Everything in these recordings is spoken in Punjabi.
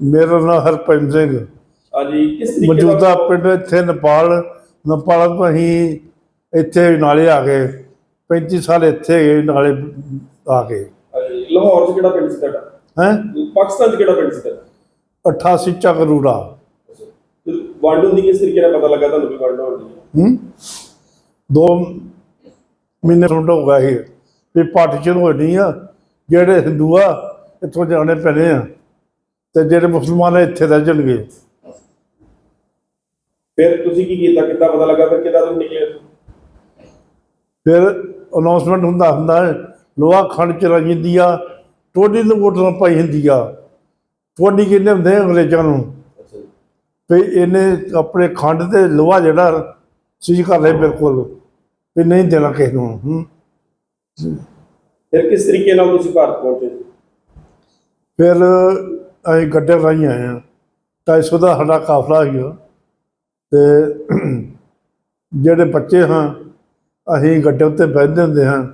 ਮੇਰਾ ਨਾਮ ਹਰਪੰਜ ਸਿੰਘ। ਹਾਂਜੀ ਕਿਸ ਤਰੀਕੇ ਮੌਜੂਦਾ ਪਿੰਡ ਇੱਥੇ ਨੇਪਾਲ ਨੇਪਾਲ ਤੋਂ ਅਸੀਂ ਇੱਥੇ ਨਾਲੇ ਆ ਗਏ। 35 ਸਾਲ ਇੱਥੇ ਗਏ ਨਾਲੇ ਆ ਗਏ। ਹਾਂਜੀ, ਲਾਹੌਰ 'ਚ ਕਿਹੜਾ ਪਿੰਡ ਸੀ ਤੁਹਾਡਾ? ਹੈ? ਪਾਕਿਸਤਾਨ 'ਚ ਕਿਹੜਾ ਪਿੰਡ ਸੀ ਤੁਹਾਡਾ? 88 ਚੱਕਰੂੜਾ ਤੇ ਵੰਡ ਹੁੰਦੀ ਕਿਸ ਤਰੀਕੇ ਨਾਲ ਪਤਾ ਲੱਗਾ ਤੁਹਾਨੂੰ ਵੀ ਵੰਡ ਹੁੰਦੀ ਹੈ ਹੂੰ? ਦੋ ਮਹੀਨੇ ਤੋਂ ਹੋ ਗਏ ਵੀ ਪਾਰਟੀਸ਼ਨ ਹੋਣੀ ਆ। ਜਿਹੜੇ ਹਿੰਦੂ ਆ ਇੱਥੋਂ ਜਾਣੇ ਪੈਣੇ ਆ। ਤੇ ਜਿਹੜੇ ਮੁਸਲਮਾਨ ਆ ਇੱਥੇ ਰਹਿ ਜਾਣਗੇ। ਫਿਰ ਤੁਸੀਂ ਕੀ ਕੀਤਾ? ਕਿੱਦਾਂ ਪਤਾ ਲੱਗਾ ਫਿਰ ਕਿੱਦਾਂ ਤੁਸੀਂ ਨਿਕਲੇ? ਫਿਰ ਅਨਾਉਂਸਮੈਂਟ ਹੁੰਦਾ ਹੁੰਦਾ ਹੈ ਲੋਹਾ ਖੰਡ ਚ ਰਾਈ ਜਾਂਦੀ ਆ ਟੋਡੀ ਨੂੰ ਵੋਟਾਂ ਪਾਈ ਹੁੰਦੀ ਆ। ਟੋਡੀ ਕਹਿੰਦੇ ਹੁੰਦੇ ਆ ਅੰਗਰੇਜ਼ਾਂ ਨੂੰ? ਅੱਛਾ ਜੀ। ਵੀ ਇਹਨੇ ਆਪਣੇ ਖੰਡ ਤੇ ਲੋਹਾ ਜਿਹੜਾ ਸੀਜ ਕਰ ਲਿਆ ਬਿਲਕੁਲ ਵੀ ਨਹੀਂ ਦੇਣਾ ਕਿਸੇ ਨੂੰ ਹੂੰ। ਫਿਰ ਕਿਸ ਤਰੀਕੇ ਨਾਲ ਤੁਸੀਂ ਭਾਰਤ ਪਹੁੰਚੇ? ਫਿਰ ਅਸੀਂ ਗੱਡੇ ਰਾਹੀਂ ਆਏ ਹਾਂ ਢਾਈ ਸੌ ਦਾ ਸਾਡਾ ਕਾਫਲਾ ਸੀਗਾ ਤੇ ਜਿਹੜੇ ਬੱਚੇ ਹਾਂ, ਅਸੀਂ ਗੱਡੇ ਉੱਤੇ ਬਹਿੰਦੇ ਹੁੰਦੇ ਹਾਂ।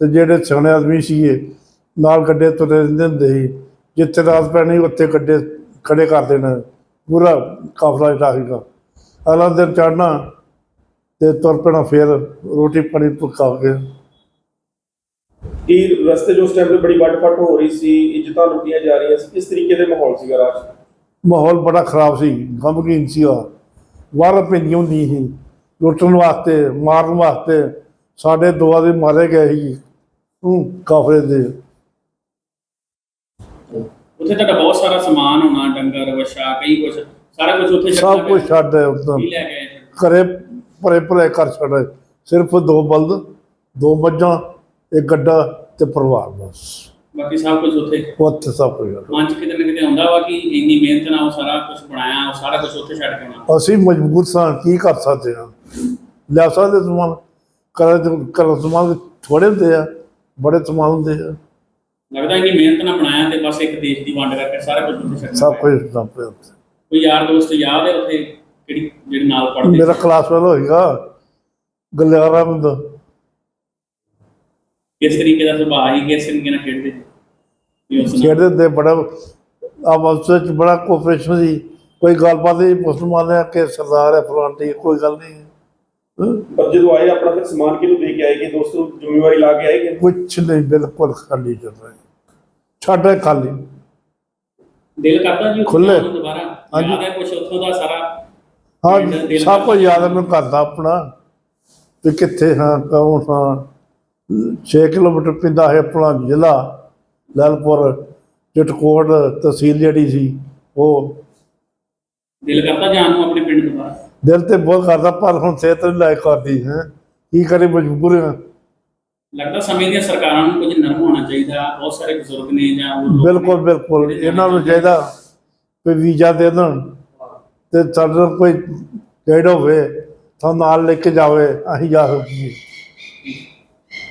ਤੇ ਜਿਹੜੇ ਸਿਆਣੇ ਆਦਮੀ ਸੀਗੇ, ਨਾਲ ਗੱਡੇ ਤੁਰੇ ਰਹਿੰਦੇ ਹੁੰਦੇ ਸੀ। ਜਿੱਥੇ ਰਾਤ ਪੈਣੀ, ਉੱਥੇ ਗੱਡੇ ਖੜੇ ਕਰ ਦੇਣਾ। ਪੂਰਾ ਕਾਫਲਾ ਜਿਹੜਾ ਸੀਗਾ। ਅਗਲਾ ਦਿਨ ਚੜ੍ਹਨਾ ਤੇ ਤੁਰ ਪੈਣਾ, ਫਿਰ ਰੋਟੀ ਪਾਣੀ ਪਕਾ ਕੇ। ਕੀ ਰਸਤੇ 'ਚ ਉਸ ਟਾਈਮ ਤੇ ਬੜੀ ਵੱਟ ਫੱਟ ਹੋ ਰਹੀ ਸੀ ਇੱਜ਼ਤਾਂ ਲੁੱਟੀਆਂ ਜਾ ਰਹੀਆਂ ਸੀ ਕਿਸ ਤਰੀਕੇ ਦੇ ਮਾਹੌਲ ਸੀਗਾ ਰਾਜ? ਮਾਹੌਲ ਬੜਾ ਖਰਾਬ ਸੀ ਗਮਗੀਨ ਸੀ ਵਾਰ ਪੈਂਦੀਆਂ ਹੁੰਦੀਆਂ ਸੀ ਲੁੱਟਣ ਵਾਸਤੇ ਮਾਰਨ ਵਾਸਤੇ ਸਾਡੇ ਦੋ ਆਦਮੀ ਮਾਰੇ ਗਏ ਸੀ ਉਹ ਕਾਫਲੇ ਦੇ। ਉੱਥੇ ਤੁਹਾਡਾ ਬਹੁਤ ਸਾਰਾ ਸਮਾਨ ਹੋਣਾ ਡੰਗਰ ਵਛਾ ਕਈ ਕੁਝ ਸਾਰਾ ਕੁਝ ਉੱਥੇ ਸਭ ਕੁਝ ਛੱਡ ਉਦੋਂ ਕੀ ਲੈ ਗਏ ਕਰੇ ਭਰੇ ਭਰੇ ਕਰ ਛੱਡ ਸਿਰਫ ਦੋ ਬਲਦ ਦੋ ਮੱਝਾਂ ਇੱਕ ਗੱਡਾ ਤੇ ਪਰਿਵਾਰ ਬਸ। ਬਾਕੀ ਸਭ ਕੁਝ ਉੱਥੇ? ਉੱਥੇ ਸਭ ਕੁਝ ਛੱਡ। ਮਨ ਚ ਕਿਤੇ ਨਾ ਕਿਤੇ ਆਉਂਦਾ ਵਾ ਕਿ ਇੰਨੀ ਮਿਹਨਤ ਨਾਲ ਉਹ ਸਾਰਾ ਕੁਝ ਬਣਾਇਆ ਉਹ ਸਾਰਾ ਕੁਝ ਉੱਥੇ ਛੱਡ ਕੇ ਆਉਣਾ। ਅਸੀਂ ਮਜਬੂਰ ਸਾਂ ਕੀ ਕਰ ਸਕਦੇ ਹਾਂ। ਲਿਆ ਸਕਦੇ ਸਮਾਨ। ਕਰ ਕਰ ਸਮਾਨ ਥੋੜੇ ਹੁੰਦੇ ਆ ਬੜੇ ਸਮਾਨ ਹੁੰਦੇ ਆ। ਲੱਗਦਾ ਇੰਨੀ ਮਿਹਨਤ ਨਾਲ ਬਣਾਇਆ ਤੇ ਬਸ ਇੱਕ ਦੇਸ਼ ਦੀ ਵੰਡ ਕਰਕੇ ਸਾਰਾ ਕੁਝ ਉੱਥੇ ਛੱਡਣਾ ਸਭ। ਕੁਝ ਸਭ ਕੁਝ ਕੋਈ ਯਾਰ ਦੋਸਤ ਯਾਦ ਹੈ ਉੱਥੇ ਕਿਹੜੀ ਜਿਹੜੀ ਨਾਲ ਪੜ੍ਹਦੇ? ਮੇਰਾ ਕਲਾਸਮੇਟ ਹੋਏਗਾ। ਗਲਿਆਰਾ ਬੰਦਾ। ਕਿਸ ਤਰੀਕੇ ਦਾ ਸੁਭਾਅ ਸੀ ਕਿਸ ਤਰੀਕੇ ਨਾਲ ਖੇਡਦੇ ਵੀ ਉਸ ਨਾਲ? ਖੇਡਦੇ ਹੁੰਦੇ ਬੜਾ ਆਪਸ ਵਿੱਚ ਬੜਾ ਕੋਆਪਰੇਸ਼ਨ ਸੀ। ਕੋਈ ਗੱਲਬਾਤ ਨਹੀਂ ਮੁਸਲਮਾਨ ਹੈ ਕਿ ਸਰਦਾਰ ਹੈ ਫਲਾਂਟੀ ਕੋਈ ਗੱਲ ਨਹੀਂ। ਹਾਂ? ਪਰ ਜਦੋਂ ਆਏ ਆਪਣਾ ਫਿਰ ਸਮਾਨ ਕਿਹਨੂੰ ਦੇ ਕੇ ਆਏਗੇ ਦੋਸਤ ਜ਼ਿੰਮੇਵਾਰੀ ਲਾ ਕੇ ਆਏਗੇ ਕੁਛ ਨਹੀਂ ਬਿਲਕੁਲ ਖਾਲੀ ਚੱਲ ਰਿਹਾ। ਛੱਡ ਖਾਲੀ। ਦਿਲ ਕਰਦਾ ਜੀ ਨੂੰ ਦੁਬਾਰਾ। ਯਾਦ ਹੈ ਕੁਝ ਉੱਥੋਂ ਦਾ ਸਾਰਾ? ਹਾਂ ਸਭ ਕੁਝ ਯਾਦ ਹੈ ਮੈਨੂੰ ਕਰਦਾ ਆਪਣਾ। ਵੀ ਕਿੱਥੇ ਹਾਂ ਕੌਣ ਹਾਂ। 6 ਕਿਲੋਮੀਟਰ ਪਿੰਦਾ ਹੈ ਆਪਣਾ ਜ਼ਿਲ੍ਹਾ। ਲੈਲਪੁਰ ਚਟਕੋਟ ਤਹਿਸੀਲ ਜਿਹੜੀ ਸੀ ਉਹ ਦਿਲ ਕਰਦਾ ਜਾਣ ਨੂੰ ਆਪਣੇ ਪਿੰਡ ਦੁਬਾਰਾ ਦਿਲ ਤੇ ਬਹੁਤ ਕਰਦਾ ਪਰ ਹੁਣ ਸਿਹਤ ਨਹੀਂ ਲਾਇਕ ਕਰਦੀ ਹੈ। ਕੀ ਕਰੇ ਮਜਬੂਰ ਹਾਂ ਲੱਗਦਾ ਸਮੇਂ ਦੀਆਂ ਸਰਕਾਰਾਂ ਨੂੰ ਕੁਝ ਨਰਮ ਹੋਣਾ ਚਾਹੀਦਾ ਬਹੁਤ ਸਾਰੇ ਬਜ਼ੁਰਗ ਨੇ ਜਾਂ ਬਿਲਕੁਲ ਬਿਲਕੁਲ। ਇਹਨਾਂ ਨੂੰ ਚਾਹੀਦਾ ਕੋਈ ਵੀਜ਼ਾ ਦੇ ਦੇਣ ਤੇ ਸਾਡੇ ਕੋਈ ਗਾਈਡ ਹੋਵੇ ਤਾਂ ਨਾਲ ਲੈ ਕੇ ਜਾਵੇ ਅਸੀਂ ਜਾ ਸਕੀਏ।